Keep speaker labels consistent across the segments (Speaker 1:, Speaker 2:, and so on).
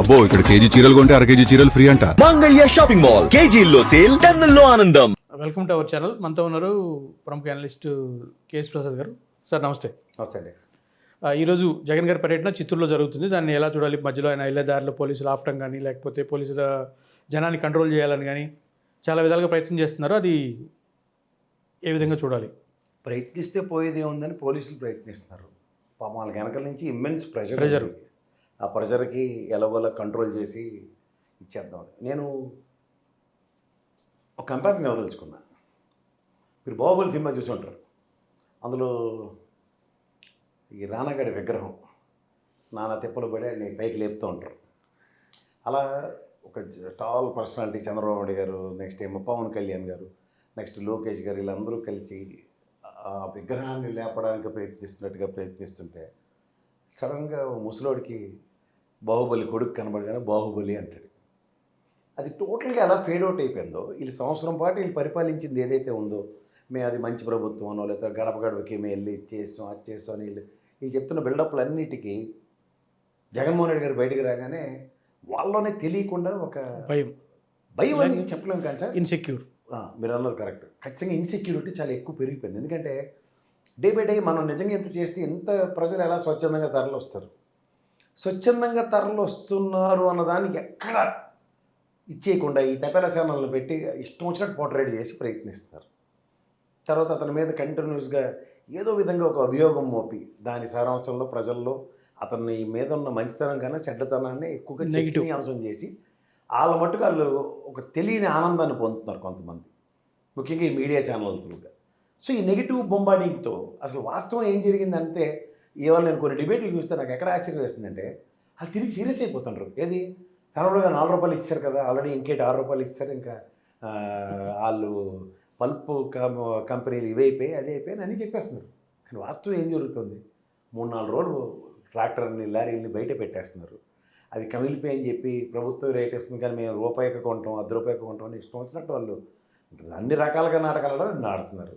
Speaker 1: అబ్బో ఇక్కడ కేజీ చీరలు కొంటే అర కేజీ చీరలు ఫ్రీ అంట.
Speaker 2: Mangalya shopping mall. కేజీల్లో సేల్ టన్నుల్లో ఆనందం.
Speaker 3: Welcome to our channel. మనతో ఉన్నారు ప్రముఖ అనలిస్ట్ కేఎస్ ప్రసాద్ గారు. సార్ నమస్తే.
Speaker 4: నమస్తే అండి.
Speaker 3: ఈరోజు జగన్ గారి పర్యటన చిత్తూరులో జరుగుతుంది. దాన్ని ఎలా చూడాలి? మధ్యలో ఆయన వెళ్ళే దారిలో పోలీసులు ఆపటం కానీ లేకపోతే పోలీసుల జనాన్ని కంట్రోల్ చేయాలని కానీ చాలా విధాలుగా ప్రయత్నం చేస్తున్నారు. అది ఏ విధంగా చూడాలి?
Speaker 4: ప్రయత్నిస్తే పోయేది ఏముందని పోలీసులు ప్రయత్నిస్తున్నారు. పాపం వాళ్ళ వెనకాల నుంచి ఇమ్మెన్స్ ప్రెషర్
Speaker 3: Pressure.
Speaker 4: ఆ ప్రెషర్కి ఎలాగోలా కంట్రోల్ చేసి ఇచ్చేద్దాం నేను ఒక కంపారిజన్ ఇవ్వదలుచుకున్నా మీరు బాహుబలి సినిమా చూసి ఉంటారు. అందులో ఈ రానాగడి విగ్రహం నానా తిప్పలు పడి ఆయన పైకి లేపుతూ ఉంటారు. అలా ఒక టాల్ పర్సనాలిటీ చంద్రబాబు నాయుడు గారు నెక్స్ట్ ఏమో పవన్ కళ్యాణ్ గారు నెక్స్ట్ లోకేష్ గారు వీళ్ళందరూ కలిసి ఆ విగ్రహాన్ని లేపడానికి ప్రయత్నిస్తున్నట్టుగా ప్రయత్నిస్తుంటే సడన్గా ముసలోడికి బాహుబలి కొడుకు కనబడగానే బాహుబలి అంటాడు. అది టోటల్గా ఎలా ఫేడ్ అవుట్ అయిపోయిందో వీళ్ళు సంవత్సరం పాటు వీళ్ళు పరిపాలించింది ఏదైతే ఉందో మేము అది మంచి ప్రభుత్వం అనో లేదా గడప గడపకి మేము వెళ్ళి ఇది చేసాం అది చేసాం అని వీళ్ళు వీళ్ళు చెప్తున్న బిల్డప్లు అన్నిటికీ జగన్మోహన్ రెడ్డి గారు బయటికి రాగానే వాళ్ళలోనే తెలియకుండా ఒక
Speaker 3: భయం.
Speaker 4: భయం అని చెప్పలేము కానీ సార్.
Speaker 3: ఇన్సెక్యూర్
Speaker 4: మీరు అన్నది కరెక్ట్. ఖచ్చితంగా ఇన్సెక్యూరిటీ చాలా ఎక్కువ పెరిగిపోయింది. ఎందుకంటే డే బై డే మనం నిజంగా ఎంత చేస్తే ఎంత ప్రజలు ఎలా స్వచ్ఛందంగా తరలి వస్తారు? స్వచ్ఛందంగా తరలి వస్తున్నారు అన్నదానికి ఎక్కడ ఇచ్చేయకుండా ఈ తపెల ఛానల్ని పెట్టి ఇష్టం వచ్చినట్టు పోర్ట్రేట్ చేసి ప్రయత్నిస్తారు తర్వాత అతని మీద కంటిన్యూస్గా ఏదో విధంగా ఒక అభియోగం మోపి దాని సారాంశంలో ప్రజల్లో అతని మీద ఉన్న మంచితనం కన్నా చెడ్డతనాన్ని ఎక్కువగా
Speaker 3: Negative.
Speaker 4: చర్చనీయాంశం చేసి వాళ్ళ మట్టుకు వాళ్ళు ఒక తెలియని ఆనందాన్ని పొందుతున్నారు కొంతమంది. ముఖ్యంగా ఈ మీడియా ఛానల్ త్రూగా సో ఈ నెగిటివ్ బొంబాడింగ్తో అసలు వాస్తవం ఏం జరిగిందంటే ఇవాళ నేను కొన్ని డిబేట్లు చూస్తే నాకు ఎక్కడ ఆశ్చర్యం వేస్తుందంటే అది తిరిగి సీరియస్ అయిపోతుండ్రు. ఏది? తనలోగా నాలుగు రూపాయలు ఇచ్చారు కదా ఆల్రెడీ ఇంకేటి ఆరు రూపాయలు ఇచ్చారు ఇంకా వాళ్ళు పల్ప్ కంపెనీలు ఇవి అయిపోయి అది అయిపోయి అని చెప్పేస్తున్నారు. కానీ వాస్తవం ఏం జరుగుతుంది? మూడు నాలుగు రోజులు ట్రాక్టర్ని లారీని బయట పెట్టేస్తున్నారు. అవి కమిలిపోయి అని చెప్పి ప్రభుత్వం రేట్ ఇస్తుంది కానీ మేము రూపాయికి కొంటాం అర్ధ రూపాయికి కొంటాం అని ఇష్టం వచ్చినట్టు వాళ్ళు అన్ని రకాలుగా నాటకాలు నాడుతున్నారు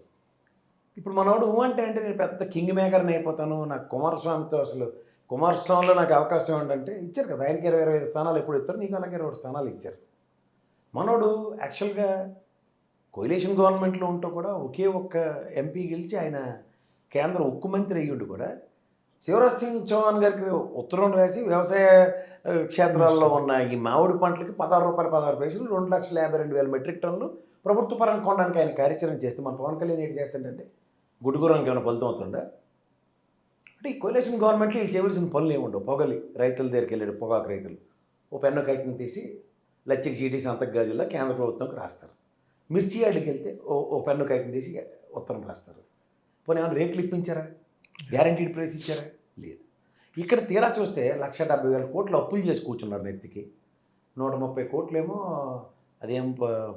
Speaker 4: ఇప్పుడు మనోడు ఊ అంటే అంటే నేను పెద్ద కింగ్ మేకర్ని అయిపోతాను. నాకు కుమారస్వామితో అసలు కుమారస్వామిలో నాకు అవకాశం ఏంటంటే ఇచ్చారు కదా. ఆయనకి ఇరవై ఇరవై స్థానాలు ఎప్పుడు ఇస్తారు? నీకు అలాగే ఇరవై స్థానాలు ఇచ్చారు. మనోడు యాక్చువల్గా కొయిలేషన్ గవర్నమెంట్లో ఉంటూ కూడా ఒకే ఒక్క ఎంపీ గెలిచి ఆయన కేంద్ర ఉక్కు మంత్రి అయ్యుండి కూడా. శివరాజ్ సింగ్ చౌహాన్ గారికి ఉత్తరం రాసి వ్యవసాయ క్షేత్రాల్లో ఉన్న ఈ మామిడి పంటలకి పదహారు రూపాయలు పదహారు పైసలు రెండు లక్షల యాభై రెండు వేల మెట్రిక్ టన్నులు ప్రభుత్వ పరంగా కొనడానికి ఆయన కార్యాచరణ చేస్తే మన పవన్ కళ్యాణ్ ఏంటి చేస్తుంటే గుడ్డుగురానికి ఏమైనా ఫలితం అవుతుందా అంటే ఈ కొలేషన్ గవర్నమెంట్లో వీళ్ళు చేయవలసిన పనులు ఏముండవు? పొగలి. రైతుల దగ్గరికి వెళ్ళాడు పొగాకు రైతులు. ఓ పెన్ను కైతం తీసి లచ్చికి చీటీ సంతక గాజుల్లో కేంద్ర ప్రభుత్వంకి రాస్తారు. మిర్చి ఆడికి వెళ్తే ఓ ఓ పెన్ను కైతం తీసి ఉత్తరం రాస్తారు. పోనీ ఏమైనా రేట్లు ఇప్పించారా? గ్యారంటీడ్ ప్రైస్ ఇచ్చారా? లేదు. ఇక్కడ తీరా చూస్తే లక్ష డెబ్బై వేల కోట్లు అప్పులు చేసి కూర్చున్నారు నెత్తికి. నూట ముప్పై కోట్లేమో అదేం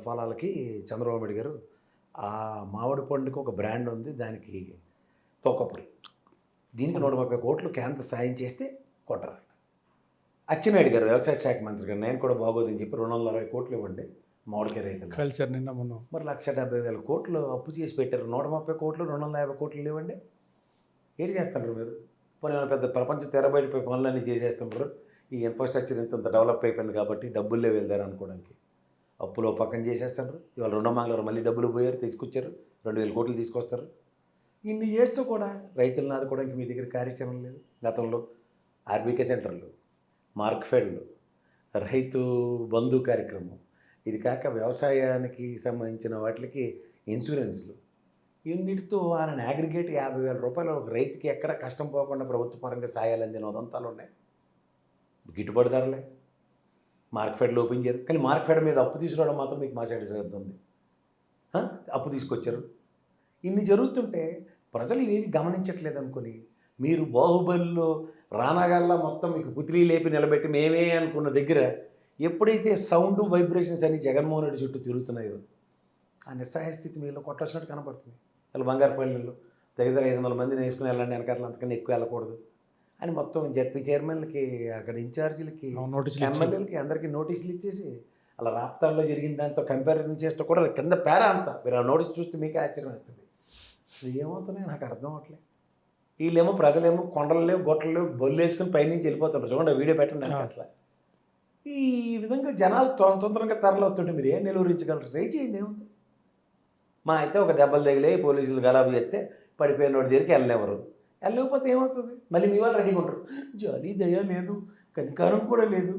Speaker 4: ఫలాలకి చంద్రబాబు నాయుడు గారు ఆ మామిడి పండుగ ఒక బ్రాండ్ ఉంది దానికి తోకపురి దీనికి నూట ముప్పై కోట్లు కేంద్ర సాయం చేస్తే కొట్టరు. అచ్చెన్నాయుడు గారు వ్యవసాయ శాఖ మంత్రి గారు నేను కూడా బాగోదని చెప్పి రెండు వందల అరవై కోట్లు ఇవ్వండి మామిడికాయ రైతులు
Speaker 3: కల్చర్ నిన్న మొన్న.
Speaker 4: మరి లక్ష డెబ్బై వేల కోట్లు అప్పు చేసి పెట్టారు. నూట ముప్పై కోట్లు రెండు వందల యాభై కోట్లు ఇవ్వండి. ఏంటి చేస్తున్నారు మీరు? పోనీ ఏమైనా పెద్ద ప్రపంచ తెరబడిపోయి పనులన్నీ చేసేస్తున్నారు. ఈ ఇన్ఫ్రాస్ట్రక్చర్ ఇంత డెవలప్ అయిపోయింది కాబట్టి డబ్బులే వెళ్తారు అనుకోవడానికి. అప్పులో పక్కన చేసేస్తారు. ఇవాళ రెండో మంగళవారం మళ్ళీ డబ్బులు పోయారు తీసుకొచ్చారు. రెండు వేల కోట్లు తీసుకొస్తారు. ఇన్ని చేస్తూ కూడా రైతులను ఆదుకోవడానికి మీ దగ్గర కార్యాచరణ లేదు. గతంలో ఆర్బీకే సెంటర్లు మార్క్ఫెడ్లు రైతు బంధు కార్యక్రమం. ఇది కాక వ్యవసాయానికి సంబంధించిన వాటికి ఇన్సూరెన్స్లు. ఇన్నిటితో ఆయన అగ్రిగేట్ యాభై వేల రూపాయలు ఒక రైతుకి ఎక్కడ కష్టం పోకుండా ప్రభుత్వ పరంగా సాయాలు అందిన ఉదంతాలు ఉన్నాయి. గిట్టుబాటు ధరలే. మార్కెట్లో ఓపెన్ చేయరు కానీ మార్కెట్ మీద అప్పు తీసుకురావడం మాత్రం మీకు మా సైడ్ ఉంది అప్పు తీసుకొచ్చారు. ఇన్ని జరుగుతుంటే ప్రజలు ఇవేమి గమనించట్లేదు అనుకుని మీరు బాహుబలిలో రానగల్లా మొత్తం మీకు పుత్రి లేపి నిలబెట్టి మేమే అనుకున్న దగ్గర ఎప్పుడైతే సౌండ్ వైబ్రేషన్స్ అని జగన్మోహన్ రెడ్డి చుట్టూ తిరుగుతున్నాయో ఆ నిస్సహాయ స్థితి మీలో కొట్టొచ్చినట్టు కనపడుతుంది. వాళ్ళు బంగారుపల్లిలో దగ్గర దగ్గర ఐదు వందల మందిని వేసుకుని వెళ్ళండి వెనకాల అంతకన్నా ఎక్కువ వెళ్ళకూడదు. అని మొత్తం జడ్పీ చైర్మన్లకి అక్కడ ఇన్ఛార్జీలకి ఎమ్మెల్యేలకి అందరికీ నోటీసులు ఇచ్చేసి అలా రాప్తాల్లో జరిగిన దాంతో కంపారిజన్ చేస్తూ కూడా కింద పేరా అంతా. మీరు ఆ నోటీస్ చూస్తే మీకే ఆశ్చర్యం వేస్తుంది. అసలు ఏమవుతున్నాయి నాకు అర్థం అవట్లేదు వీళ్ళేమో ప్రజలేమో కొండలు లేవు గొట్టలు లేవు బొల్లు వేసుకుని పైనుంచి వెళ్ళిపోతుంటారు చూడండి వీడియో పెట్టండి. అట్లా. ఈ విధంగా జనాలు తొందరగా తరలవుతుంటే మీరు ఏం నిలువరించగలరు ట్రై చేయండి ఏముంది? మా అయితే ఒక దెబ్బలు తగిలే పోలీసులు గలాబు చేస్తే పడిపోయిన వాడి దగ్గరికి వెళ్ళలేవరు వెళ్ళకపోతే ఏమవుతుంది? మళ్ళీ మీ వాళ్ళు రెడీగా ఉంటారు జాలి దయ లేదు. కనికారం కూడా లేదు.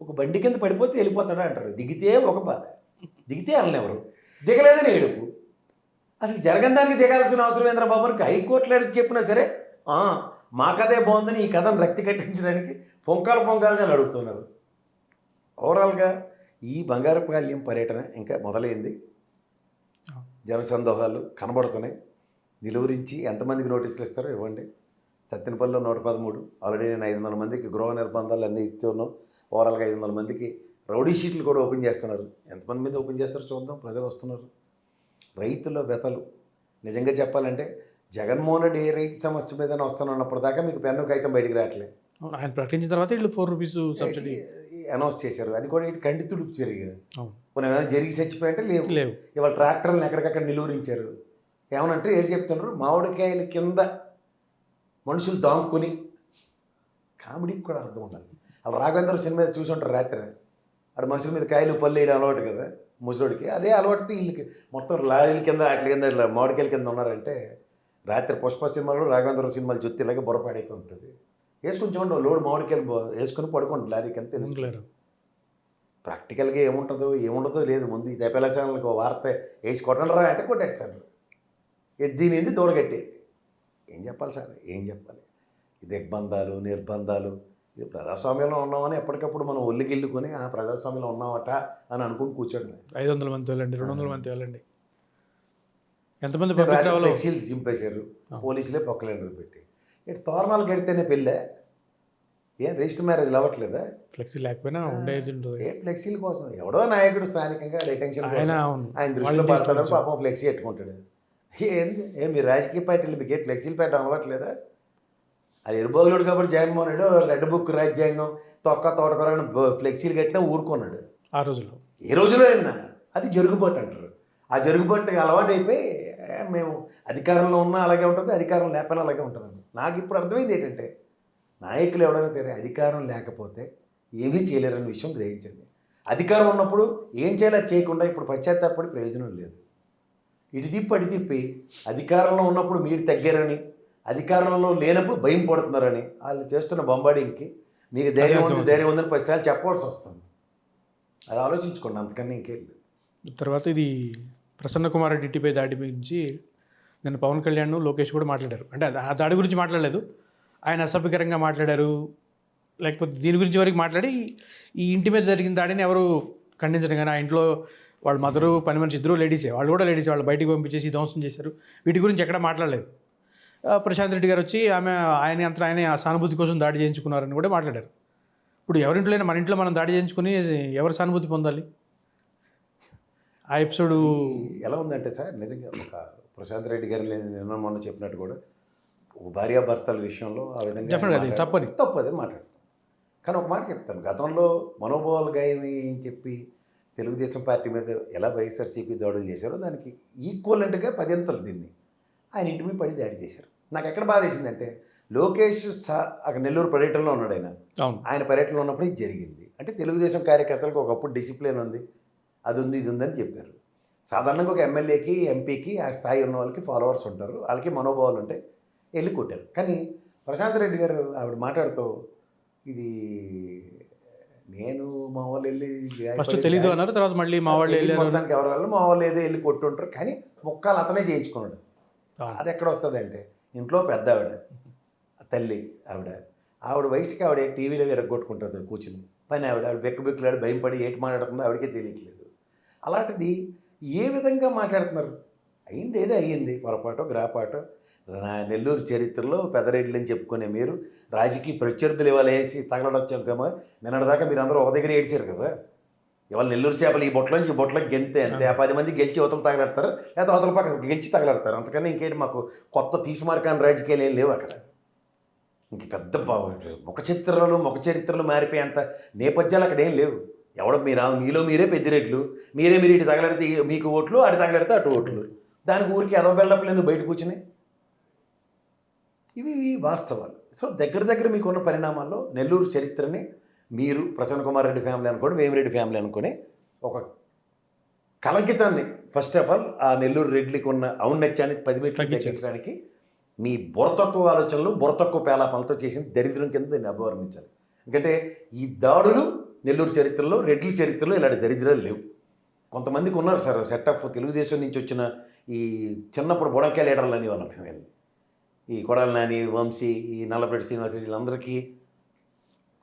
Speaker 4: ఒక బండి కింద పడిపోతే వెళ్ళిపోతాడా అంటారు. దిగితే ఒక బాధ దిగితే వెళ్ళనివ్వరు దిగలేదని ఏడుపు. అసలు జరగని దానికి దిగాల్సిన అవసరం ఏంద్ర బాబుకి హైకోర్టులో అడిగి చెప్పినా సరే "ఆ, మా కథే బాగుందని ఈ కథను రక్తి కట్టించడానికి పొంకాలు పొంకాలుగా నడుపుతున్నారు ఓవరాల్గా ఈ బంగారపాళ్యం పర్యటన ఇంకా మొదలైంది. జనసందోహాలు కనబడుతున్నాయి. నిలువరించి ఎంతమందికి నోటీసులు ఇస్తారో ఇవ్వండి. సత్యనపల్లిలో నూట పదమూడు ఆల్రెడీ నేను ఐదు వందల మందికి గృహ నిర్బంధాలు అన్నీ ఇస్తూ ఉన్నాం. ఓవరాల్గా ఐదు వందల మందికి రౌడీ షీట్లు కూడా ఓపెన్ చేస్తున్నారు. ఎంతమంది మీద ఓపెన్ చేస్తారో చూద్దాం. ప్రజలు వస్తున్నారు. రైతుల వ్యతలు నిజంగా చెప్పాలంటే జగన్మోహన్ రెడ్డి ఏ రైతు సమస్య మీద వస్తానన్నప్పుడు దాకా మీకు పెన్ను కాగితం బయటికి రావట్లేదు
Speaker 3: ఆయన ప్రకటించిన తర్వాత వీళ్ళు ఫోర్ రూపీస్ సబ్సిడీ.
Speaker 4: అనౌన్స్ చేశారు. అది కూడా ఇటు కంటి తుడుపు జరిగింది. కొన్ని ఏమైనా జరిగి చచ్చిపోయంటే లేవు.
Speaker 3: లేవు.
Speaker 4: ఇవాళ ట్రాక్టర్లను ఎక్కడికక్కడ నిలువరించారు. ఏమనంటే ఏడు చెప్తున్నారు మామిడికాయల కింద మనుషులు దాంకుని కామెడీకి కూడా అర్థం ఉండాలి. అలా రాఘవేంద్ర సినిమా చూసి ఉంటారు రాత్రి. అక్కడ మనుషుల మీద కాయలు పళ్ళు వేయడం అలవాటు కదా ముసలోడికి. అదే అలవాటుతో వీళ్ళకి మొత్తం లారీల కింద వాటి కింద ఇట్లా మామిడికాయల కింద ఉన్నారంటే రాత్రి పుష్ప సినిమాలు రాఘవేంద్ర సినిమాలు చూస్తే ఇలాగే బుర్రపాడైపోయి ఉంటుంది. వేసుకుని చూడండి లోడ్ మామిడికాయలు వేసుకుని పడుకోండి లారీ కింద తెలుస్తుంది
Speaker 3: ఉండలేరు
Speaker 4: ప్రాక్టికల్గా ఏముంటుందో ఏముండదో లేదు. ముందు ఈ తెప్పల ఛానల్కి వార్త వేసి కొట్టండి రా అంటే కొట్టేస్తాను. ఎద్దినింది దూడగట్టి ఏం చెప్పాలి సార్? ఏం చెప్పాలి? ఇది దిగ్బంధాలు నిర్బంధాలు. ఇది ప్రజాస్వామ్యంలో ఉన్నామని ఎప్పటికప్పుడు మనం ఒల్లిగిల్లుకొని ఆ ప్రజాస్వామ్యంలో ఉన్నామట అని అనుకుని కూర్చోండి.
Speaker 3: ఐదు వందల మంది వెళ్ళండి రెండు వందల మంది వెళ్ళండి ఎంతమంది
Speaker 4: ఫ్లెక్సీలు చింపేశారు పోలీసులే పొక్కలేండ్రు పెట్టి. ఇటు తోరణాలు కడితేనే పెళ్ళే? ఏం రిజిస్టర్ మ్యారేజ్ అవ్వట్లేదా?
Speaker 3: ఫ్లెక్సీ లేకపోయినా ఉండేది
Speaker 4: ఏ ఫ్లెక్సీల కోసం? ఎవడో నాయకుడు స్థానికంగా డెటెన్షన్
Speaker 3: ఆయన
Speaker 4: దృష్టిలో పడతాడు పాపం ఫ్లెక్సీ పెట్టుకుంటాడు ఏంది? ఏం మీ రాజకీయ పార్టీలు మీకు ఏ ఫ్లెక్సీలు పెట్టడం అలవాట్లేదా? అది ఎరుబోగులుడు కాబట్టి జగన్మోహన్ రెడ్డి రెడ్ బుక్ రాజ్యాంగం తొక్క తోటకూరని ఫ్లెక్సీలు కట్టినా ఊరుకున్నాడు.
Speaker 3: ఆ రోజులో
Speaker 4: ఏ రోజులో అయినా అది జరుగుబాటు అంటారు. ఆ జరుగుబాటు అలవాటు అయిపోయి మేము అధికారంలో ఉన్నా అలాగే ఉంటుంది అధికారం లేకపోయినా అలాగే ఉంటుంది నాకు ఇప్పుడు అర్థమైంది ఏంటంటే నాయకులు ఎవడైనా సరే అధికారం లేకపోతే ఏమీ చేయలేరనే విషయం గ్రహించండి. అధికారం ఉన్నప్పుడు ఏం చేయాలో చేయకుండా ఇప్పుడు పశ్చాత్తాపడి ప్రయోజనం లేదు. ఇటు తిప్పి అటు తిప్పి అధికారంలో ఉన్నప్పుడు మీరు తగ్గారని అధికారంలో లేనప్పుడు భయం పడుతున్నారని వాళ్ళు చేస్తున్న బొంబాడింగ్కి మీకు ధైర్యం ఉంది. ధైర్యం ఉందని పదిసార్లు చెప్పవలసి వస్తుంది. అది ఆలోచించుకోండి అంతకన్నా ఇంకేం లేదు.
Speaker 3: తర్వాత ఇది ప్రసన్న కుమార్ రెడ్డి ఇంటిపై దాడి గురించి నిన్న పవన్ కళ్యాణ్ లోకేష్ కూడా మాట్లాడారు. అంటే ఆ దాడి గురించి మాట్లాడలేదు. ఆయన అసభ్యకరంగా మాట్లాడారు. లేకపోతే దీని గురించి వరకు మాట్లాడి ఈ ఇంటి మీద జరిగిన దాడిని ఎవరు ఖండించడం కానీ ఆ ఇంట్లో వాళ్ళ మదరు పని మనిషి ఇద్దరు లేడీసే. వాళ్ళు కూడా లేడీసే. వాళ్ళు బయటికి పంపించేసి ధ్వంసం చేశారు. వీటి గురించి ఎక్కడ మాట్లాడలేదు. ప్రశాంత్ రెడ్డి గారు వచ్చి ఆమె ఆయన అంతా ఆయన ఆ సానుభూతి కోసం దాడి చేయించుకున్నారని కూడా మాట్లాడారు. ఇప్పుడు ఎవరింట్లో అయినా మన ఇంట్లో మనం దాడి చేయించుకుని ఎవరు సానుభూతి పొందాలి? ఆ ఎపిసోడు
Speaker 4: ఎలా ఉందంటే సార్ నిజంగా ఒక ప్రశాంత్ రెడ్డి గారు నేను నిన్న మొన్న చెప్పినట్టు కూడా ఒక భార్యాభర్తల విషయంలో ఆ విధంగా
Speaker 3: తప్పని.
Speaker 4: తప్పది మాట్లాడతాను కానీ ఒక మాట చెప్తాను. గతంలో మనోభావాలు గాయమి అని చెప్పి తెలుగుదేశం పార్టీ మీద ఎలా వైఎస్ఆర్సీపీ దాడులు చేశారో దానికి ఈక్వలెంట్గా పదింతలు దీన్ని. ఆయన ఇంటి మీద పడి దాడి చేశారు. నాకు ఎక్కడ బాధ వేసిందంటే లోకేష్ సా అక్కడ నెల్లూరు పర్యటనలో ఉన్నాడు ఆయన. ఆయన పర్యటనలో ఉన్నప్పుడు ఇది జరిగింది. అంటే తెలుగుదేశం కార్యకర్తలకు ఒకప్పుడు డిసిప్లిన్ ఉంది. అది ఉంది ఇది ఉందని చెప్పారు. సాధారణంగా ఒక ఎమ్మెల్యేకి ఎంపీకి ఆ స్థాయి ఉన్న వాళ్ళకి ఫాలోవర్స్ ఉంటారు. వాళ్ళకి మనోభావాలు ఉంటాయి వెళ్ళి కొట్టారు. కానీ ప్రశాంత్ రెడ్డి గారు ఆవిడ మాట్లాడుతూ ఇది నేను మా వాళ్ళు వెళ్ళి
Speaker 3: ఫస్ట్ తెలీదు అన్నారు తర్వాత మళ్ళీ మా వాళ్ళు
Speaker 4: మొత్తానికి ఎవరు వాళ్ళు మా వాళ్ళు ఏదో వెళ్ళి కొట్టుంటారు. కానీ ముక్కాలు అతనే చేయించుకున్నాడు. అది ఎక్కడ వస్తుంది అంటే ఇంట్లో పెద్ద ఆవిడ తల్లి ఆవిడ. ఆవిడ వయసుకి ఆవిడ టీవీలో విరగొట్టుకుంటుంది కూర్చుని పని ఆవిడ ఆవిడ బెక్కు బెక్కులాడు భయం పడి ఏంటి మాట్లాడుతుందో ఆవిడకే తెలియట్లేదు. అలాంటిది ఏ విధంగా మాట్లాడుతున్నారు? అయింది ఏదో అయ్యింది పొరపాటు గ్రాపాటు. నెల్లూరు చరిత్రలో పెదరెడ్లు అని చెప్పుకునే మీరు రాజకీయ ప్రత్యర్థులు ఇవాళ వేసి తగలడొచ్చాం కదా నిన్నటిదాకా మీరు అందరూ ఒక దగ్గర ఏడిచారు కదా. ఇవాళ నెల్లూరు చేపలు ఈ బొట్లోంచి ఈ గెంతే అంతే. ఆ పది మంది గెలిచి అవతలు తగలడతారు లేదా అవతల పక్కన గెలిచి తగలడతారు. అంతకన్నా ఇంకేంటి మాకు కొత్త తీసుమార్కాన్ని రాజకీయాలు ఏం లేవు అక్కడ. ఇంక పెద్ద ముఖ చిత్రాలు ముఖ చరిత్రలు మారిపోయేంత నేపథ్యాలు అక్కడ ఏం లేవు. ఎవడో మీరు మీలో మీరే పెద్దిరెడ్లు. మీరే మీరు ఇటు తగలడితే మీకు ఓట్లు అటు తగలడితే అటు ఓట్లు. దానికి ఊరికి ఎదవ బెల్లప్పలేదు బయట కూర్చుని? ఇవి ఇవి వాస్తవాలు. సో దగ్గర దగ్గర మీకున్న పరిణామాల్లో నెల్లూరు చరిత్రని మీరు ప్రసన్న కుమార్ రెడ్డి ఫ్యామిలీ అనుకోండి వేమిరెడ్డి ఫ్యామిలీ అనుకొని ఒక కలంకితాన్ని ఫస్ట్ ఆఫ్ ఆల్ ఆ నెల్లూరు రెడ్డికి ఉన్న ఔన్నత్యాన్ని పది
Speaker 3: తగ్గించారు.
Speaker 4: తగ్గించడానికి మీ బుర్ర తక్కువ ఆలోచనలు బుర్ర తక్కువ పేలాపనలతో చేసిన దరిద్రం కింద దీన్ని అభివర్ణించాలి. ఎందుకంటే ఈ దాడులు నెల్లూరు చరిత్రలో రెడ్ల చరిత్రలో ఇలాంటి దరిద్రాలు లేవు. కొంతమందికి ఉన్నారు సార్ సెట్ ఆఫ్ తెలుగుదేశం నుంచి వచ్చిన ఈ చిన్నప్పుడు బుడకాయ లీడర్లు అనేవాళ్ళం. మేము వెళ్ళి ఈ కొడాలి నాని వంశీ ఈ నల్లపరెడ్డి శ్రీనివాస వీళ్ళందరికీ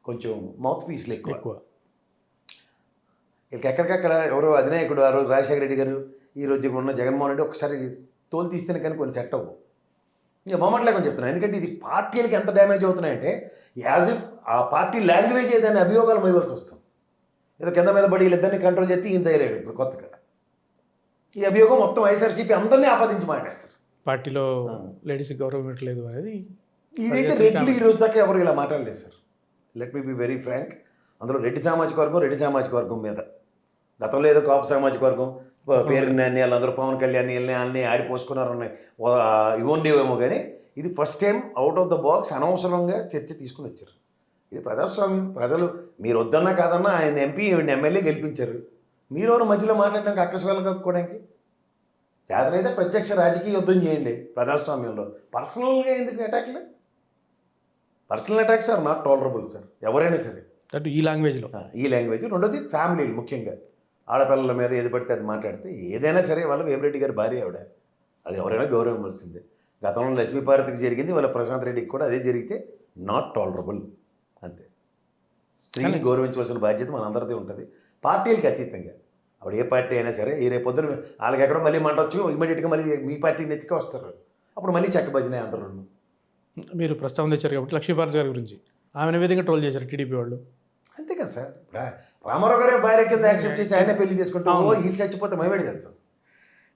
Speaker 4: కొంచెం మౌత్ పీస్లు ఎక్కువ.
Speaker 3: ఎక్కువ.
Speaker 4: వీళ్ళకి ఎక్కడికక్కడ ఎవరో అధినాయకుడు ఆ రోజు రాజశేఖర రెడ్డి గారు ఈ రోజు ఉన్న జగన్మోహన్ రెడ్డి ఒకసారి తోలు తీస్తేనే కానీ కొన్ని సెట్ అవ్వవు ఇంకా మొమెంట్ లేకుండా చెప్తున్నాను ఎందుకంటే ఇది పార్టీలకి ఎంత డ్యామేజ్ అవుతున్నాయంటే యాజ్ ఇఫ్ ఆ పార్టీ లాంగ్వేజ్ ఏదైనా అభియోగాలు మోయవలసి వస్తుంది. ఏదో కింద మీద పడి వీళ్ళిద్దరిని కంట్రోల్ చేస్తే ఈయన తయారయ్యాడు ఇప్పుడు కొత్తగా. ఈ అభియోగం మొత్తం వైఎస్ఆర్సీపీ అందరినీ ఆపాదించి మాట్లాడేస్తారు
Speaker 3: పార్టీలో. లేడీస్ గౌరవం ఇవ్వట్లేదు అనేది
Speaker 4: ఇదైతే రెడ్లు ఈ రోజు దాకా ఎవరు ఇలా మాట్లాడలేదు sir. Let me be very frank అందులో రెడ్డి సామాజిక వర్గం రెడ్డి సామాజిక వర్గం మీద. గతంలో ఏదో కాపు సామాజిక వర్గం పేరు నాని వాళ్ళందరూ పవన్ కళ్యాణ్ వీళ్ళని అన్ని ఆడిపోసుకున్నారు ఉన్నాయి ఇవి ఉండేవేమో కానీ ఇది first time out of the box అనవసరంగా చర్చ తీసుకుని వచ్చారు. ఇది ప్రజాస్వామ్యం. ప్రజలు మీరు వద్దన్నా కాదన్నా ఆయన ఎంపీ ఎమ్మెల్యే గెలిపించారు. మీరు ఎవరు మధ్యలో మాట్లాడడానికి అక్కసవేళ కప్పుకోవడానికి? చేతనైతే ప్రత్యక్ష రాజకీయ యుద్ధం చేయండి ప్రజాస్వామ్యంలో. పర్సనల్గా ఎందుకు అటాక్లు? Personal attacks are not tolerable sir ఎవరైనా సరే.
Speaker 3: అటు ఈ లాంగ్వేజ్లో
Speaker 4: ఈ లాంగ్వేజ్ రెండోది ఫ్యామిలీలు ముఖ్యంగా. ఆడపిల్లల మీద ఏది పడితే అది మాట్లాడితే ఏదైనా సరే వాళ్ళ వేమిరెడ్డి గారి భార్య ఆవిడ. అది ఎవరైనా గౌరవం ఇవ్వాల్సిందే గతంలో లక్ష్మీపార్వతికి జరిగింది వాళ్ళ ప్రశాంత్ రెడ్డికి కూడా అదే జరిగితే నాట్ టాలరబుల్ అంతే. స్త్రీని గౌరవించవలసిన బాధ్యత మనందరిది ఉంటుంది. పార్టీలకి అతీతంగా. ఆవిడ ఏ పార్టీ అయినా సరే ఈ రేపు పొద్దున వాళ్ళకి ఎక్కడో మళ్ళీ మంటొచ్చు ఇమీడియట్గా మళ్ళీ మీ పార్టీని ఎత్తికే వస్తారు. అప్పుడు మళ్ళీ చెక్క భజనే అందరూ
Speaker 3: మీరు ప్రస్తావన తెచ్చారు కాబట్టి లక్ష్మీపార్వతి గారి గురించి. ఆమెను ఏ విధంగా ట్రోల్ చేశారు టీడీపీ వాళ్ళు?
Speaker 4: అంతే కదా సార్. రామారావు గారే భార్య కింద యాక్సెప్ట్ చేసి ఆయనే పెళ్ళి చేసుకుంటాం. వీళ్ళు చచ్చిపోతే మేమేడి చేస్తాం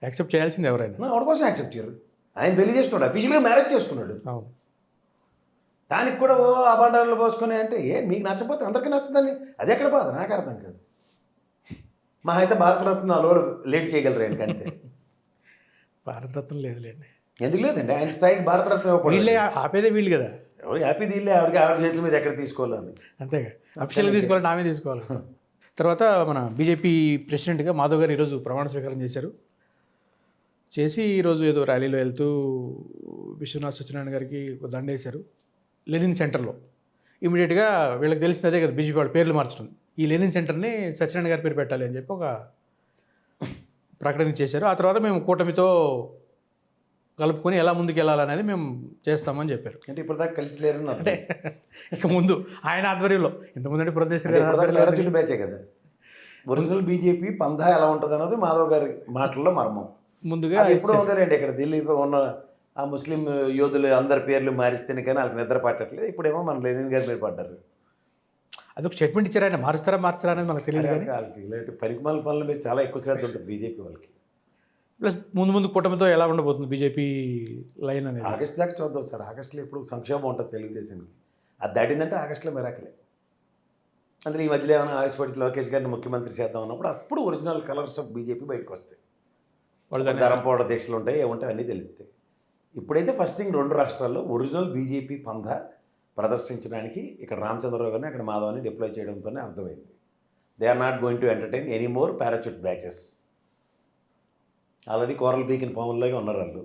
Speaker 3: యాక్సెప్ట్ చేయాల్సింది ఎవరైనా.
Speaker 4: నా ఆవిడ కోసం యాక్సెప్ట్ చేయరు. ఆయన పెళ్ళి చేసుకున్నాడు అఫీషియల్గా మ్యారేజ్ చేసుకున్నాడు.
Speaker 3: అవును.
Speaker 4: దానికి కూడా ఓ అబాండాలు పోసుకుని అంటే ఏ మీకు నచ్చపోతే అందరికీ నచ్చదని అది ఎక్కడ బాధ? నాకు అర్థం కాదు. మా అయితే భారతరత్న అలో లేట్ చేయగలరు ఆయనకి అంతే.
Speaker 3: భారతరత్నం లేదులేండి.
Speaker 4: ఎందుకు లేదండి? ఆయన స్థాయికి భారతరత్న.
Speaker 3: వీళ్ళే ఆపేదే వీళ్ళు కదా.
Speaker 4: ఎవరు హ్యాపీ దీళ్ళే ఆవిడకి ఆవిడ చేతుల మీద ఎక్కడ తీసుకోవాలని
Speaker 3: అంతేగా అఫీషియల్గా తీసుకోవాలి నామే తీసుకోవాలి. తర్వాత మన బీజేపీ ప్రెసిడెంట్గా మాధవ్ గారు ఈరోజు ప్రమాణ స్వీకారం చేశారు. చేసి ఈరోజు ఏదో ర్యాలీలో వెళ్తూ విశ్వనాథ్ సత్యనారాయణ గారికి ఒక దండ వేశారు లెనిన్ సెంటర్లో. ఇమీడియట్గా వీళ్ళకి తెలిసింది అదే కదా బీజేపీ వాళ్ళ పేర్లు మార్చడం. ఈ లెనిన్ సెంటర్ని సత్యనారాయణ గారి పేరు పెట్టాలి అని చెప్పి ఒక ప్రకటన చేశారు. ఆ తర్వాత మేము కూటమితో కలుపుకొని ఎలా ముందుకు వెళ్ళాలనేది మేము చేస్తామని చెప్పారు.
Speaker 4: అంటే ఇప్పుడు దాకా కలిసి అర్థం.
Speaker 3: అంటే ఇక ముందు ఆయన ఆధ్వర్యంలో ఇంతకుముందు
Speaker 4: అంటే పేరచుట్టు బ్యాచే కదా. ఒరిజినల్ బీజేపీ పందా ఎలా ఉంటుంది అన్నది మాధవ్ గారి మాటల్లో మర్మం.
Speaker 3: ముందుగా
Speaker 4: ఎప్పుడు ఉందండి ఇక్కడ ఢిల్లీలో ఉన్న ఆ ముస్లిం యోధులు అందరి పేర్లు మారిస్తేనే కానీ వాళ్ళకి నిద్ర పట్టట్లేదు. ఇప్పుడేమో మన లెనిన్ గారి పేరు పడ్డారు.
Speaker 3: అదొక స్టేట్మెంట్ ఇచ్చారు? ఆయన మారుస్తారా మార్చారా అనేది మనకు తెలియదు కానీ.
Speaker 4: వాళ్ళకి ఇలాంటి పరికమాల పనుల మీద చాలా ఎక్కువ శ్రద్ధ ఉంటుంది బీజేపీ వాళ్ళకి.
Speaker 3: ప్లస్ ముందు ముందు కూటమితో ఎలా ఉండబోతుంది బీజేపీ లైన్ అనేది?
Speaker 4: ఆగస్ట్ దాకా చూద్దాం సార్. ఆగస్టులో ఎప్పుడు సంక్షోభం ఉంటుంది తెలుగుదేశానికి. అది దాటిందంటే ఆగస్టులో మెరాకలే. అందులో ఈ మధ్యలో ఏమైనా ఆవేశపడి లోకేష్ గారిని ముఖ్యమంత్రి చేద్దాం అన్నప్పుడు అప్పుడు ఒరిజినల్ కలర్స్ ఆఫ్ బీజేపీ బయటకు వస్తాయి.
Speaker 3: వాళ్ళు
Speaker 4: ధరంపోవడ దీక్షలు ఉంటాయి ఏముంటాయి అన్నీ తెలుస్తాయి ఇప్పుడైతే ఫస్ట్ థింగ్ రెండు రాష్ట్రాల్లో ఒరిజినల్ బీజేపీ పంధ ప్రదర్శించడానికి ఇక్కడ రామచంద్రరావు గారిని అక్కడ మాధవాన్ని డిప్లాయ్ చేయడంతోనే అర్థమైంది. They are not going to entertain any more parachute batches already కూరలు పీకిన పాముల్లాగా ఉన్నారు వాళ్ళు.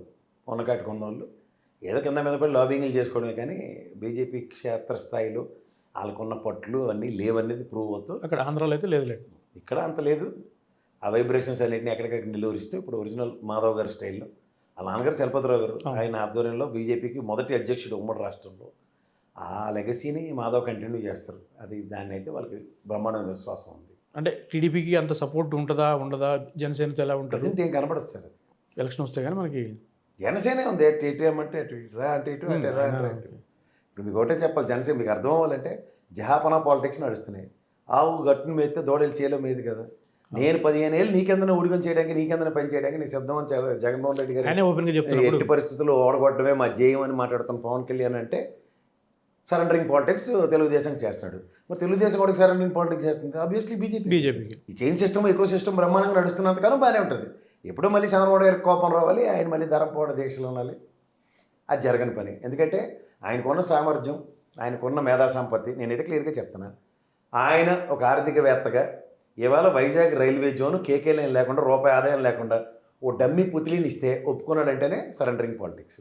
Speaker 4: ఉన్న కట్టుకున్న వాళ్ళు ఏదో కింద మీద పడి లాబింగ్లు చేసుకోవడమే కానీ బీజేపీ క్షేత్రస్థాయిలో వాళ్ళకున్న పట్లు అన్నీ లేవనేది ప్రూవ్ అవుతూ
Speaker 3: అక్కడ ఆంధ్రాలో అయితే లేదు లేదు.
Speaker 4: ఇక్కడ అంత లేదు. ఆ వైబ్రేషన్స్ అన్నింటినీ ఎక్కడికక్కడ నిలువరిస్తూ ఇప్పుడు ఒరిజినల్ మాధవ్ గారి స్టైల్లో. ఆ నాన్నగారు చలపతిరావు గారు. ఆయన ఆధ్వర్యంలో బీజేపీకి మొదటి అధ్యక్షుడు ఉమ్మడి రాష్ట్రంలో ఆ లెగసీని మాధవ్ కంటిన్యూ చేస్తారు. అది దాన్ని అయితే వాళ్ళకి బ్రహ్మాండమైన విశ్వాసం ఉంది.
Speaker 3: అంటే టీడీపీకి అంత సపోర్ట్ ఉంటుందా ఉండదా? జనసేనతో ఎలా ఉంటుంది
Speaker 4: ఏం కనపడదు సార్ అది.
Speaker 3: ఎలక్షన్ వస్తే కానీ మనకి
Speaker 4: జనసేనే ఉంది. ఏమంటే అటు రా అంటే ఇటు అంటే రా అంటే. ఇప్పుడు మీకు ఒకటే చెప్పాలి జనసేన మీకు అర్థం అవ్వాలంటే జహాపనా పాలిటిక్స్ నడుస్తున్నాయి. ఆవు గట్టును మేస్తే దూడలు సీల మీద కదా. నేను పదిహేను ఏళ్ళు నీకెందన ఉడిగం చేయడానికి నీకెందన పని చేయడానికి నీ సిద్ధం అని జగ- జగన్మోహన్ రెడ్డి గారు ఎట్టి పరిస్థితుల్లో ఓడగొట్టడమే మా జేయం అని మాట్లాడుతున్న పవన్ కళ్యాణ్ అంటే సరెండరింగ్ పాలిటిక్స్ తెలుగుదేశం చేస్తాడు. మరి తెలుగుదేశం కూడా సరెండరింగ్ పాలిటిక్స్ చేస్తుంది ఆబ్వియస్లీ బీజేపీ
Speaker 3: బీజేపీకి
Speaker 4: ఈ చైన్ సిస్టమ్ ఎక్కువ సిస్టమ్ బ్రహ్మాండంగా నడుస్తున్నంత కాలం బాగానే ఉంటుంది. ఎప్పుడో మళ్ళీ చంద్రబాబు గారికి కోపం రావాలి ఆయన మళ్ళీ ధరంపోవడ దీక్షలు ఉండాలి. అది జరగని పని. ఎందుకంటే ఆయనకున్న సామర్థ్యం ఆయనకున్న మేధా సంపత్తి నేనైతే క్లియర్గా చెప్తున్నా. ఆయన ఒక ఆర్థికవేత్తగా ఇవాళ Vizag railway zone KK line లేకుండా రూపాయి ఆదాయం లేకుండా ఓ డమ్మీ పుతిలిని ఇస్తే ఒప్పుకున్నాడంటేనే సరెండరింగ్ పాలిటిక్స్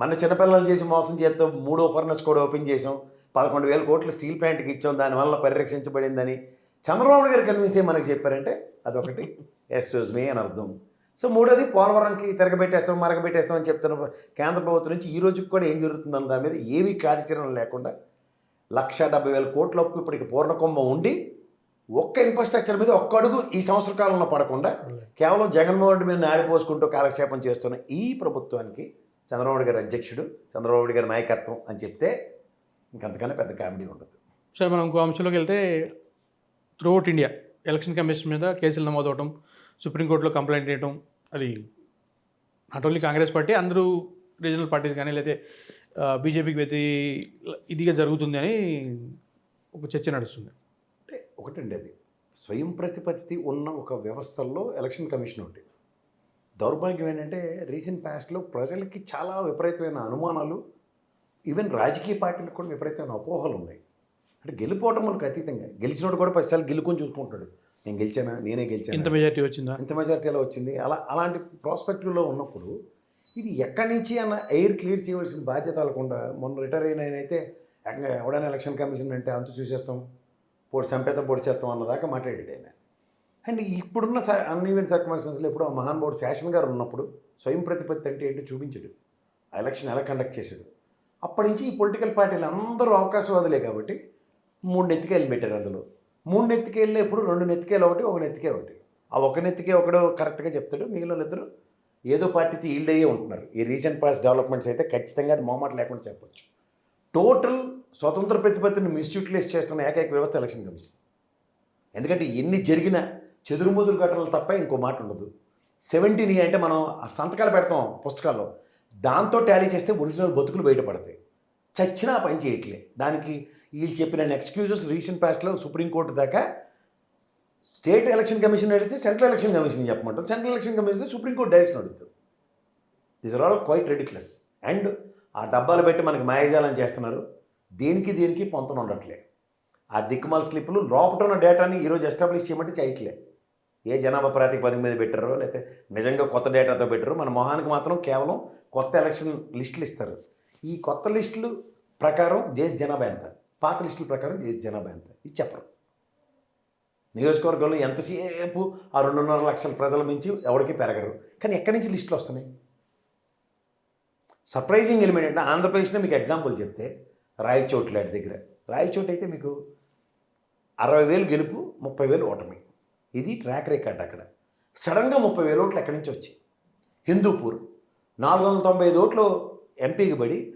Speaker 4: మన చిన్నపిల్లలు చేసి మోసం చేస్తూ మూడో ఫర్నెస్ కూడా ఓపెన్ చేసాం. పదకొండు వేల కోట్లు స్టీల్ ప్లాంట్కి ఇచ్చాం. దానివల్ల పరిరక్షించబడిందని చంద్రబాబు గారు కన్విన్స్ అయ్యి మనకి చెప్పారంటే అదొకటి. ఎస్యూజ్ మీ అని అర్థం. సో మూడోది పోలవరంకి తిరగబెట్టేస్తాం మరగబెట్టేస్తాం అని చెప్తున్న కేంద్ర ప్రభుత్వం నుంచి ఈ రోజుకి కూడా ఏం జరుగుతుందన్న దాని మీద ఏమీ కార్యాచరణ లేకుండా లక్ష డెబ్బై వేల కోట్ల అప్పు ఇప్పటికి పూర్ణకుంభం ఉండి ఒక్క ఇన్ఫ్రాస్ట్రక్చర్ మీద ఒక్క అడుగు ఈ సంవత్సర కాలంలో పడకుండా కేవలం జగన్మోహన్ రెడ్డి మీద నాడిపోసుకుంటూ కాలక్షేపం చేస్తున్న ఈ ప్రభుత్వానికి చంద్రబాబు గారి అధ్యక్షుడు చంద్రబాబు గారి నాయకత్వం అని చెప్తే ఇంకంతకన్నా పెద్ద కామెడీ ఉండదు.
Speaker 3: సరే మనం ఇంకో అంశంలోకి వెళ్తే త్రూఅవుట్ ఇండియా ఎలక్షన్ కమిషన్ మీద కేసులు నమోదవడం సుప్రీంకోర్టులో కంప్లైంట్ చేయడం అది నాట్ ఓన్లీ కాంగ్రెస్ పార్టీ అందరూ రీజనల్ పార్టీస్ కానీ లేకపోతే బీజేపీకి వ్యతి ఇదిగా జరుగుతుంది అని ఒక చర్చ నడుస్తుంది.
Speaker 4: అంటే ఒకటండి అది. స్వయం ప్రతిపత్తి ఉన్న ఒక వ్యవస్థల్లో ఎలక్షన్ కమిషన్ ఒకటి. దౌర్భాగ్యం ఏంటంటే రీసెంట్ పాస్ట్లో ప్రజలకి చాలా విపరీతమైన అనుమానాలు ఈవెన్ రాజకీయ పార్టీలకు కూడా విపరీతమైన అపోహలు ఉన్నాయి. అంటే గెలిపోవటములకు అతీతంగా. గెలిచినోడు కూడా పదిసార్లు గెలుకొని చూసుకుంటాడు. నేను గెలిచానా? నేనే
Speaker 3: ఎంత
Speaker 4: గెలిచాను
Speaker 3: మెజారిటీ వచ్చిందా?
Speaker 4: ఎంత మెజారిటీలో వచ్చింది? అలా అలాంటి ప్రాస్పెక్టివ్లో ఉన్నప్పుడు ఇది ఎక్కడి నుంచి అన్న ఎయిర్ క్లియర్ చేయవలసిన బాధ్యత వాళ్ళకుండా మొన్న రిటైర్ అయిన ఆయన అయితే ఎవడైనా ఎలక్షన్ కమిషన్ అంటే అంత చూసేస్తాం. పొడి సంపేత పొడి చేస్తాం అన్నదాకా మాట్లాడాడు ఆయన అండ్ ఇప్పుడున్న అన్ఈవెన్ సర్కమస్టెన్స్లో ఎప్పుడు ఆ మహాన్ బోర్డు శాసన్ గారు ఉన్నప్పుడు స్వయం ప్రతిపత్తి అంటే ఏంటో చూపించాడు. ఆ ఎలక్షన్ ఎలా కండక్ట్ చేశాడు. అప్పటి నుంచి ఈ పొలిటికల్ పార్టీలు అందరూ అవకాశవాదులే కాబట్టి మూడు నెత్తికేళ్ళు పెట్టారు అందులో. మూడు నెత్తికేళ్ళు ఇప్పుడు రెండు నెత్తికేలు ఒకటి ఒక నెత్తికే ఒకటి. ఆ ఒక నెత్తికే ఒకడు కరెక్ట్గా చెప్తాడు మిగిలిన ఇద్దరు ఏదో పార్టీకి ఈల్డ్ అయ్యే ఉంటున్నారు. ఈ రీసెంట్ పాస్ డెవలప్మెంట్స్ అయితే ఖచ్చితంగా అది మొహమాట లేకుండా చెప్పొచ్చు. టోటల్ స్వతంత్ర ప్రతిపత్తిని మిస్యూటిలైజ్ చేస్తున్న ఏకైక వ్యవస్థ ఎలక్షన్ కమిషన్ ఎందుకంటే ఎన్ని జరిగినా చెదురుమదురు ఘటనలు తప్ప ఇంకో మాట ఉండదు. సెవెంటీన్ అంటే మనం ఆ సంతకాలు పెడతాం పుస్తకాల్లో. దాంతో టాలీ చేస్తే ఒరిజినల్ బతుకులు బయటపడతాయి. చచ్చినా పని చేయట్లే. దానికి వీళ్ళు చెప్పిన ఎక్స్క్యూజెస్ రీసెంట్ పాస్ట్లో సుప్రీంకోర్టు దాకా స్టేట్ ఎలక్షన్ కమిషన్ అడిగితే సెంట్రల్ ఎలక్షన్ కమిషన్ చెప్పమంటారు. Central election commission Supreme Court direction అడుగుతారు. This are all quite ridiculous and ఆ డబ్బాలు పెట్టి మనకి మాయజాలం చేస్తున్నారు. దేనికి దేనికి పొంతన ఉండట్లే. ఆ దిక్కుమాల స్లిప్పులు లోపల ఉన్న డేటాని ఈరోజు ఎస్టాబ్లిష్ చేయమంటే చేయట్లే. ఏ జనాభా ప్రాతిపదిక మీద పెట్టారో లేకపోతే నిజంగా కొత్త డేటాతో పెట్టారో మన మొహానికి మాత్రం కేవలం కొత్త ఎలక్షన్ లిస్టులు ఇస్తారు. ఈ కొత్త లిస్టులు ప్రకారం దేశ జనాభా ఎంత? పాత లిస్టుల ప్రకారం దేశ జనాభా ఎంత? ఇది చెప్పరు. నియోజకవర్గంలో ఎంతసేపు ఆ రెండున్నర లక్షల ప్రజల మించి ఎవరికి పెరగరు. కానీ ఎక్కడి నుంచి లిస్టులు వస్తున్నాయి? సర్ప్రైజింగ్ ఎలిమెంట్ అంటే ఆంధ్రప్రదేశ్లో మీకు ఎగ్జాంపుల్ చెప్తే రాయచోట్లాడి దగ్గర. రాయచోటు అయితే మీకు అరవై వేలు గెలుపు ముప్పై వేలు ఓటమి. ఇది ట్రాక్ రికార్డ్ అక్కడ. సడన్గా ముప్పై వేల ఓట్లు ఎక్కడి నుంచి వచ్చాయి? హిందూపూర్. నాలుగు వందల తొంభై ఐదు ఓట్లు ఎంపీకి పడి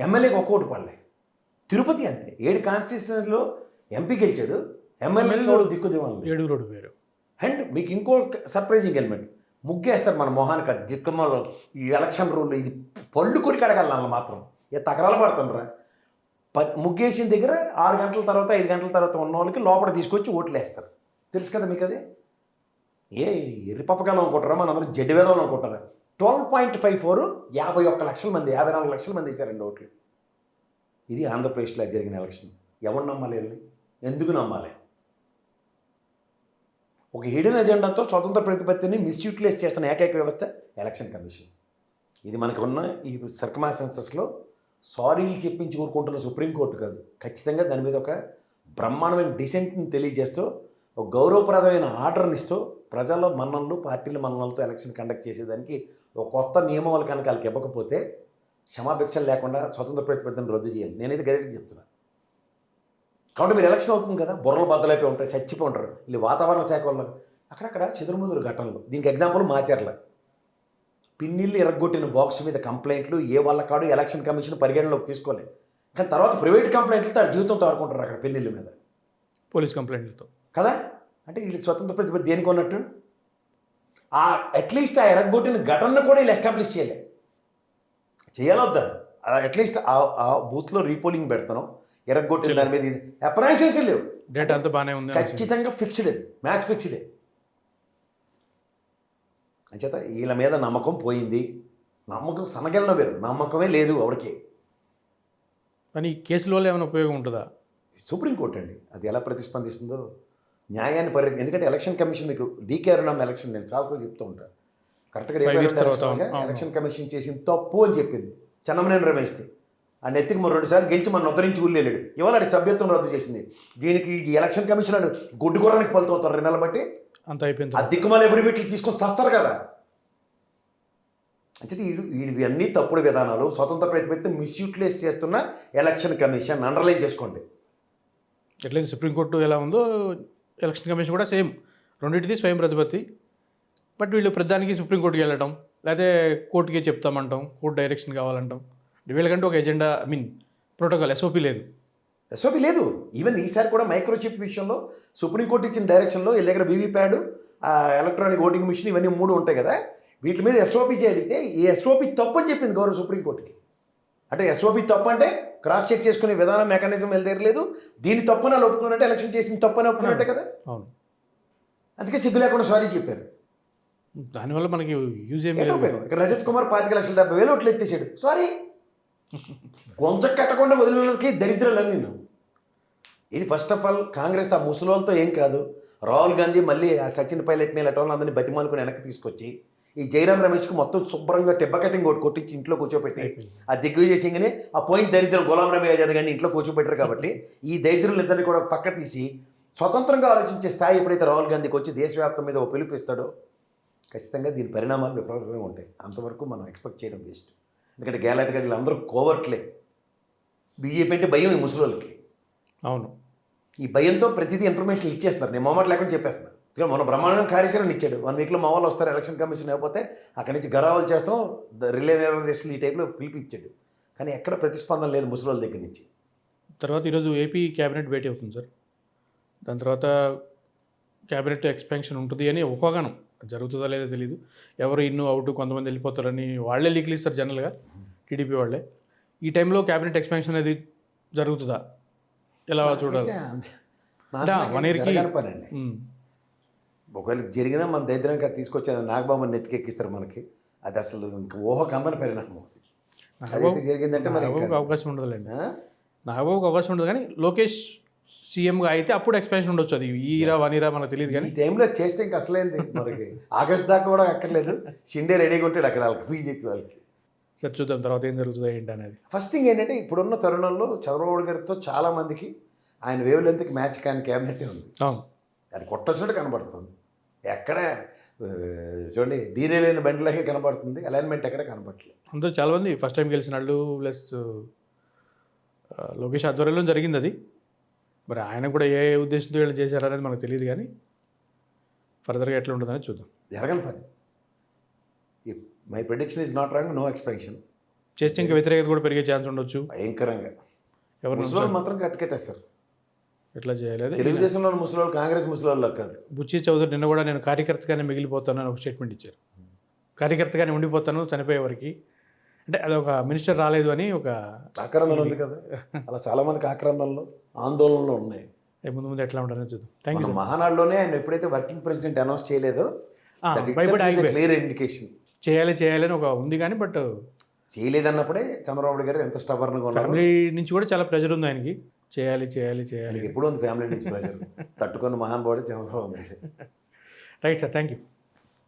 Speaker 4: ఎమ్మెల్యేకి ఒక్క ఓటు పడలే. తిరుపతి అంతే. ఏడు కాన్స్టిట్యూషన్లో ఎంపీ గెలిచాడు. ఎమ్మెల్యేలో దిక్కు దివాళ్ళు
Speaker 3: ఏడుగురు ఓడిపోయారు
Speaker 4: అండ్ మీకు ఇంకో సర్ప్రైజింగ్ ఎలిమెంట్ ముగ్గేస్తారు మన మొహానికి అది దిక్కమలో ఈ ఎలక్షన్ రూల్ ఇది పళ్ళు కొరికి అడగాలి మాత్రం. ఏ తకరాలు పడుతుండ్రా ప ముగ్గేసిన దగ్గర ఆరు గంటల తర్వాత ఐదు గంటల తర్వాత ఉన్న వాళ్ళకి లోపల తీసుకొచ్చి ఓట్లు వేస్తారు తెలుసు కదా మీకు అది ఏ రిపబ్లికన్ అనుకుంటారా? మన అందరూ జడ్డి అనుకుంటారా? ట్వెల్వ్ పాయింట్ ఫైవ్ ఫోర్ యాభై ఒక్క లక్షల మంది యాభై నాలుగు లక్షల మంది ఇస్తారండి ఓట్లు. ఇది ఆంధ్రప్రదేశ్లో జరిగిన ఎలక్షన్. ఎవరు నమ్మాలి వెళ్ళి ఎందుకు నమ్మాలి? ఒక హిడెన్ ఎజెండాతో స్వతంత్ర ప్రతిపత్తిని మిస్యూటిలైజ్ చేస్తున్న ఏకైక వ్యవస్థ ఎలక్షన్ కమిషన్. ఇది మనకు ఉన్న ఈ సర్కమాసెన్సెస్లో సారీలు చెప్పించి ఊరుకుంటున్న సుప్రీంకోర్టు కాదు. ఖచ్చితంగా దాని మీద ఒక బ్రహ్మాండమైన డిసెంట్ని తెలియజేస్తూ ఒక గౌరవప్రదమైన ఆర్డర్ని ఇస్తూ ప్రజల మన్ననలు పార్టీల మన్ననలతో ఎలక్షన్ కండక్ట్ చేసేదానికి ఒక కొత్త నియమాలు కనుక వాళ్ళకి ఇవ్వకపోతే క్షమాభిక్షలు లేకుండా స్వతంత్ర ప్రతిపత్తిని రద్దు చేయాలి. నేనైతే గట్టిగా చెప్తున్నా. కాబట్టి మీరు ఎలక్షన్ అవుతుంది కదా బుర్రలు బద్దలైపోయి ఉంటాయి చచ్చిపోయి ఉంటారు. వీళ్ళు వాతావరణ శాఖ వల్ల అక్కడక్కడ చెదురుముదురు ఘటనలు. దీనికి ఎగ్జాంపుల్ మాచర్ల. పిన్నిళ్ళు ఎరగొట్టిన బాక్స్ మీద కంప్లైంట్లు ఏ వాళ్ళ కాడు ఎలక్షన్ కమిషన్ పరిగణలోకి తీసుకోలేదు. కానీ తర్వాత ప్రైవేట్ కంప్లైంట్లతో ఆ జీవితంతో ఆడుకుంటారు అక్కడ పిన్నిళ్ళ మీద.
Speaker 3: పోలీస్ కంప్లైంట్లతో
Speaker 4: కదా? అంటే వీళ్ళకి స్వతంత్ర ప్రతిపత్తి దేనికి ఉన్నట్టు? ఆ అట్లీస్ట్ ఆ ఎరగొట్టిన ఘటనను కూడా వీళ్ళు ఎస్టాబ్లిష్ చేయలే. చేయాలొద్దా? అట్లీస్ట్ ఆ బూత్లో రీపోలింగ్ పెడతాను. ఎరగొట్టిన దాని మీద అప్రైషన్స్ లేవు.
Speaker 3: డేటా అంతా బాగానే ఉంది.
Speaker 4: ఖచ్చితంగా ఫిక్స్డ్ అది మ్యాచ్ ఫిక్స్డే అంచేత వీళ్ళ మీద నమ్మకం పోయింది. నమ్మకం సనగెళ్ళ వేరు. నమ్మకమే లేదు ఎవరికి.
Speaker 3: కానీ కేసుల ఏమైనా ఉపయోగం ఉంటుందా?
Speaker 4: సుప్రీంకోర్టు అండి. అది ఎలా ప్రతిస్పందిస్తుందో న్యాయాన్ని పరి ఎందుకంటే ఎలక్షన్ కమిషన్ మీకు డీకే అరుణాం ఎలక్షన్ నేను చాలాసార్లు చెప్తూ ఉంటాను కరెక్ట్గా ఎలక్షన్ కమిషన్ చేసిన తప్పు అని చెప్పింది. చెన్నమనేని రమేష్ది. ఆ నెత్తికి మరి రెండు సార్లు గెలిచి మన ఉద్ధరించి ఊళ్ళేలేడు ఇవాళ ఆడికి సభ్యత్వం రద్దు చేసింది. దీనికి ఈ ఎలక్షన్ కమిషన్ వాడు గుడ్డు కూరడానికి పలుతవుతారు రెండు నెలలు బట్టి.
Speaker 3: అంత అయిపోయింది.
Speaker 4: ఆ దిక్కుమాల ఎవరి వీటిని తీసుకొని సస్తారు కదా. అంటే వీడు వీడివి అన్ని తప్పుడు విధానాలు స్వతంత్ర ప్రతిపత్తి మిస్యూటిలైజ్ చేస్తున్న ఎలక్షన్ కమిషన్ అండర్లైన్ చేసుకోండి.
Speaker 3: ఎట్లయితే సుప్రీంకోర్టు ఎలా ఉందో ఎలక్షన్ కమిషన్ కూడా సేమ్. రెండింటిది స్వయం ప్రతిపత్తి. బట్ వీళ్ళు ప్రధానికి సుప్రీంకోర్టుకి వెళ్ళటం లేకపోతే కోర్టుకే చెప్తామంటాం కోర్టు డైరెక్షన్ కావాలంటాం. వీళ్ళకంటే ఒక agenda I mean protocol SOP లేదు.
Speaker 4: ఎస్ఓపి లేదు. ఈవెన్ ఈసారి కూడా మైక్రోచిప్ విషయంలో సుప్రీంకోర్టు ఇచ్చిన డైరెక్షన్లో వీళ్ళ దగ్గర వీవీప్యాడ్ ఎలక్ట్రానిక్ ఓటింగ్ మిషన్ ఇవన్నీ మూడు ఉంటాయి కదా. వీటి మీద ఎస్ఓపి చేయడితే ఈ ఎస్ఓపి తప్పు అని చెప్పింది గౌరవ సుప్రీంకోర్టుకి అంటే ఎస్ఓపి తప్పు అంటే క్రాస్ చెక్ చేసుకునే విధానం మెకానిజం వీళ్ళ దగ్గర లేదు దీని తప్పున ఒప్పుకున్నట్టే ఎలక్షన్ చేసిన తప్పని ఒప్పుకున్నట్టే కదా?
Speaker 3: అవును.
Speaker 4: అందుకే సిగ్గు లేకుండా సారీ చెప్పారు.
Speaker 3: దానివల్ల మనకి యూజ్
Speaker 4: ఇక్కడ రజత్ కుమార్ పాతిక లక్షల డెబ్బై వేలు ఓట్లు ఎత్తేసాడు. సారీ కొంచెం కట్టకుండా వదిలినకి దరిద్రాలు నేను. ఇది ఫస్ట్ ఆఫ్ ఆల్ కాంగ్రెస్ ఆ ముసలోళ్ళతో ఏం కాదు. రాహుల్ గాంధీ మళ్ళీ ఆ సచిన్ పైలట్ని లెటోన్ అందరినీ బతిమాలుకుని వెనక్కి తీసుకొచ్చి ఈ జయరాం రమేష్కి మొత్తం శుభ్రంగా టెబ్బ కటింగ్ ఒకటి కొట్టించి ఇంట్లో కూర్చోబెట్టి ఆ దిగ్విజయ్ సింగ్ని ఆ పోయిన దరిద్రం గులాం రవి ఆజాద్ గారిని ఇంట్లో కూర్చోబెట్టారు కాబట్టి ఈ దరిద్రులు ఇద్దరిని కూడా పక్క తీసి స్వతంత్రంగా ఆలోచించే స్థాయి ఎప్పుడైతే రాహుల్ గాంధీకి వచ్చి దేశవ్యాప్తం మీద ఒక పిలుపిస్తాడో ఖచ్చితంగా దీని పరిణామాలు విపరీతంగా ఉంటాయి. అంతవరకు మనం ఎక్స్పెక్ట్ చేయడం బెస్ట్ ఎందుకంటే గేలాట్ గడ్డలు అందరూ కోవర్ట్లే. బీజేపీ అంటే భయం ఈ ముసలోళ్ళకి.
Speaker 3: అవును.
Speaker 4: ఈ భయంతో ప్రతిదీ ఇన్ఫర్మేషన్ ఇచ్చేస్తున్నారు. నేను మొమ్మట లేకుండా చెప్పేస్తున్నాను ఇక మన బ్రహ్మాండం కార్యాచరణ ఇచ్చాడు. వన్ వీక్లో మా వాళ్ళు వస్తారు ఎలక్షన్ కమిషన్ అయిపోతే అక్కడి నుంచి గరావలు చేస్తాం రిలే నిర్వహిస్తులు ఈ టైప్లో పిలిపి ఇచ్చాడు కానీ ఎక్కడ ప్రతిస్పందన లేదు ముసలోళ్ళ దగ్గర నుంచి.
Speaker 3: తర్వాత ఈరోజు ఏపీ క్యాబినెట్ భేటీ అవుతుంది సార్. దాని తర్వాత క్యాబినెట్ ఎక్స్పాన్షన్ ఉంటుంది అని ఊహాగానం జరుగుతుందో లేదో తెలియదు ఎవరు ఇన్ను అవుట్ కొంతమంది వెళ్ళిపోతారని వాళ్ళే లీక్లు ఇస్తారు జనరల్గా టీడీపీ వాళ్ళే. ఈ టైంలో క్యాబినెట్ ఎక్స్పాన్షన్ అనేది జరుగుతుందా? ఎలా చూడాలి?
Speaker 4: నాశనానికి
Speaker 3: అంటే one year కి-
Speaker 4: జరగని పని అండి
Speaker 3: ఉమ్.
Speaker 4: ఒకవేళ జరిగినా మన దరిద్రంగా తీసుకొచ్చిన నాగబాబుని నెత్తికెక్కిస్తారు మనకి అది అసలు ఇంక ఊహకు అందని పరిణామం అదైతే జరిగిందంటే మరి
Speaker 3: అవకాశం ఉండదులేండి? నాగబాబుకి అవకాశం ఉండదు కానీ లోకేష్ సీఎంగా అయితే అప్పుడు ఎక్స్పాన్షన్ ఉండొచ్చు అది. ఈ ఇరా వన్ ఇరా మనకు తెలియదు కానీ.
Speaker 4: ఈ టైంలో చేస్తే ఇంకా అసలేంది మనకి? ఆగస్ట్ దాకా కూడా అక్కర్లేదు. షిండే రెడీగా ఉంటాడు అక్కడ వాళ్ళకి బీజేపీ వాళ్ళకి.
Speaker 3: సరే చూద్దాం తర్వాత ఏం జరుగుతుందో ఏంటి అనేది.
Speaker 4: ఫస్ట్ థింగ్ ఏంటంటే ఇప్పుడున్న తరుణంలో చంద్రబాబు గారితో చాలా మందికి ఆయన వేవ్ లెంత్కి మ్యాచ్ కాని క్యాబినెట్ ఉంది.
Speaker 3: అవును.
Speaker 4: అది కొట్టొచ్చినట్టు కనబడుతుంది. ఎక్కడ చూడండి డీరే లేని బండిలాగే కనబడుతుంది అలైన్మెంట్ ఎక్కడ కనబడట్లేదు.
Speaker 3: అందరూ చాలామంది ఫస్ట్ టైం గెలిచిన వాళ్ళు ప్లస్ లోకేష్ ఆధ్వర్యంలో జరిగింది అది. మరి ఆయన కూడా ఏ ఉద్దేశంతో వీళ్ళు చేశారనేది మనకు తెలియదు కానీ ఫర్దర్గా ఎట్లా ఉంటుందని చూద్దాం.
Speaker 4: జరగని పని. My prediction is not wrong no expansion
Speaker 3: చేస్తే ఇంకా వ్యతిరేకత కూడా పెరిగే ఛాన్స్ ఉండొచ్చు.
Speaker 4: భయంకరంగా.
Speaker 3: ఎవరు
Speaker 4: మాత్రం కట్టుకెట్టేస్తారు.
Speaker 3: ఎట్లా చేయాలి అదే?
Speaker 4: తెలుగుదేశంలో ముసలోళ్ళు కాంగ్రెస్ ముసలోళ్ళు కాదు.
Speaker 3: బుచ్చి చౌదరి నిన్న కూడా నేను కార్యకర్తగానే మిగిలిపోతాను అని ఒక స్టేట్మెంట్ ఇచ్చారు. కార్యకర్తగానే ఉండిపోతాను చనిపోయే వరకు. అంటే అది ఒక మినిస్టర్ రాలేదు అని ఒక
Speaker 4: ఆక్రందన ఉంది కదా. అలా చాలా మందికి ఆక్రందనలు ఆందోళనలు ఉన్నాయి.
Speaker 3: ముందు ముందు ఎట్లా ఉంటుందని చూద్దాం. థ్యాంక్ యూ
Speaker 4: మహానాడులోనే ఆయన ఎప్పుడైతే వర్కింగ్ ప్రెసిడెంట్ అనౌన్స్ చేయలేదో క్లియర్ ఇండికేషన్
Speaker 3: చేయాలి చేయాలి అని ఒక ఉంది కానీ బట్
Speaker 4: చేయలేదన్నప్పుడే చంద్రబాబు గారు ఎంత స్టబర్న్గా ఉన్నారు.
Speaker 3: ఫ్యామిలీ నుంచి కూడా చాలా ప్రెజర్ ఉంది ఆయనకి. చేయాలి చేయాలి చేయాలి.
Speaker 4: ఎప్పుడు ఉంది ఫ్యామిలీ నుంచి ప్రెషర్ తట్టుకున్న మహానుభావుడు Chandrababu Naidu
Speaker 3: right sir thank you